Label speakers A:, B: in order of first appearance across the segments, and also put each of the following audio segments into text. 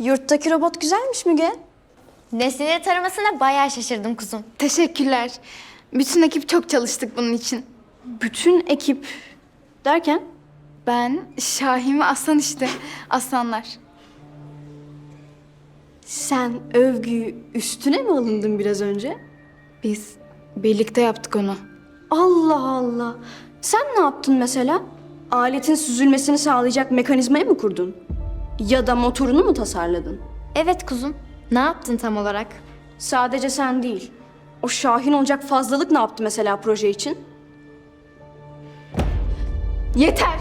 A: Yurttaki robot güzelmiş Müge.
B: Neslini taramasına bayağı şaşırdım kuzum.
C: Teşekkürler. Bütün ekip çok çalıştık bunun için.
A: Bütün ekip derken
C: Ben, Şahin ve Aslan işte. Aslanlar.
A: sen övgüyü üstüne mi alındın biraz önce?
C: Biz birlikte yaptık onu.
A: Allah Allah. Sen ne yaptın mesela? Aletin süzülmesini sağlayacak mekanizmayı mı kurdun? Ya da motorunu mu tasarladın?
B: Evet kuzum. Ne yaptın tam olarak?
A: Sadece sen değil. O Şahin olacak fazlalık ne yaptı mesela proje için?
C: Yeter!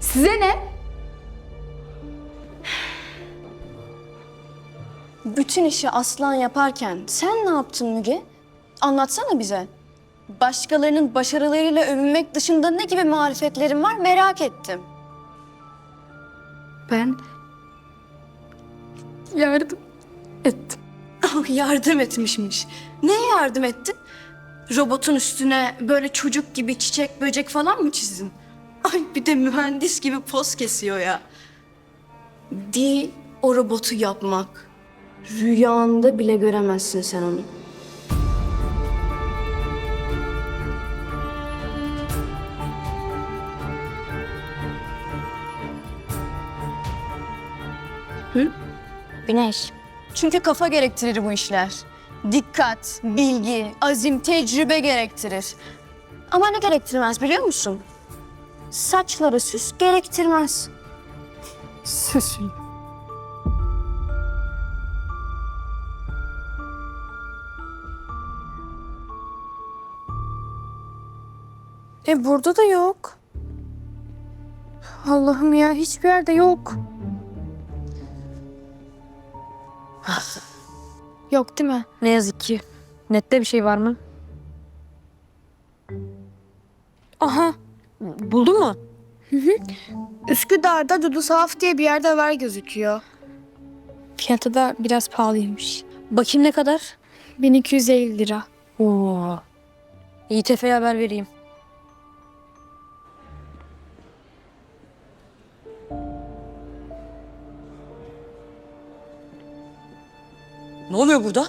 C: Size ne?
A: Bütün işi aslan yaparken sen ne yaptın Müge? Anlatsana bize. Başkalarının başarılarıyla övünmek dışında ne gibi marifetlerin var merak ettim.
C: Ben yardım ettim.
A: Ah, yardım etmişmiş. Neye yardım ettin? Robotun üstüne böyle çocuk gibi çiçek böcek falan mı çizdin? Ay bir de mühendis gibi poz kesiyor ya. Değil o robotu yapmak. Rüyanda bile göremezsin sen onu.
B: Güneş.
A: Çünkü kafa gerektirir bu işler. Dikkat, bilgi, azim, tecrübe gerektirir. Ama ne gerektirmez biliyor musun? Saçları süs gerektirmez.
C: Süsün. E burada da yok. Allah'ım ya hiçbir yerde yok. Yok değil mi?
D: Ne yazık ki. Nette bir şey var mı?
C: Aha.
D: Buldun mu?
C: Üsküdar'da Dudu Saf diye bir yerde var gözüküyor. Fiyatı da biraz pahalıymış.
D: Bakayım ne kadar?
C: 1250 lira.
D: Oo. İTF'ye haber vereyim. Ne oluyor burada?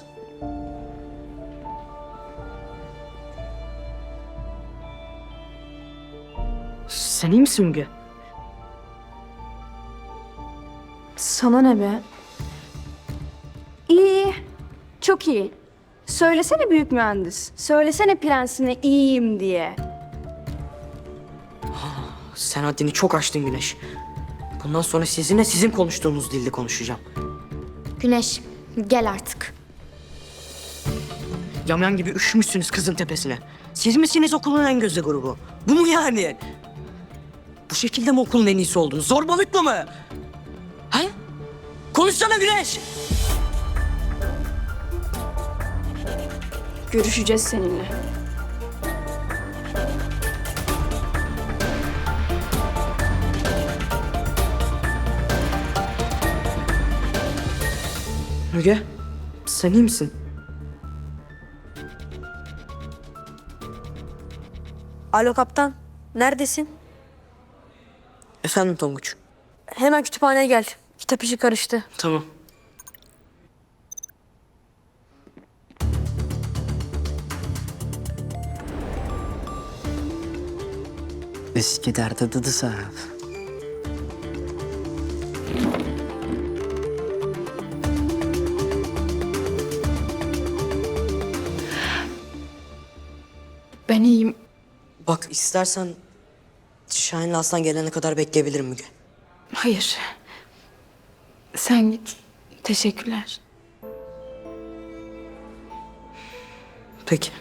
D: Sen iyi misin Müge?
A: Sana ne be? İyi, çok iyi. Söylesene büyük mühendis. Söylesene prensine iyiyim diye.
E: Sen haddini çok aştın Güneş. Bundan sonra sizinle sizin konuştuğunuz dilde konuşacağım.
B: Güneş, gel artık.
E: Yamyan gibi üşümüşsünüz kızın tepesine. Siz misiniz okulun en gözde grubu? Bu mu yani? Bu şekilde mi okulun en iyisi oldunuz? Zorbalıkla mı? He? Konuşsana Güneş!
A: Görüşeceğiz seninle.
E: Müge, sen iyi misin?
D: Alo kaptan. Neredesin?
E: Efendim Tonguç.
D: Hemen kütüphaneye gel. Kitap işi karıştı.
E: Tamam. Üsküdar'da Dıdı Sahaf.
C: Ben iyiyim.
E: Bak istersen Şahin'le Aslan gelene kadar bekleyebilirim Müge.
C: Hayır. Sen git. Teşekkürler.
E: Peki.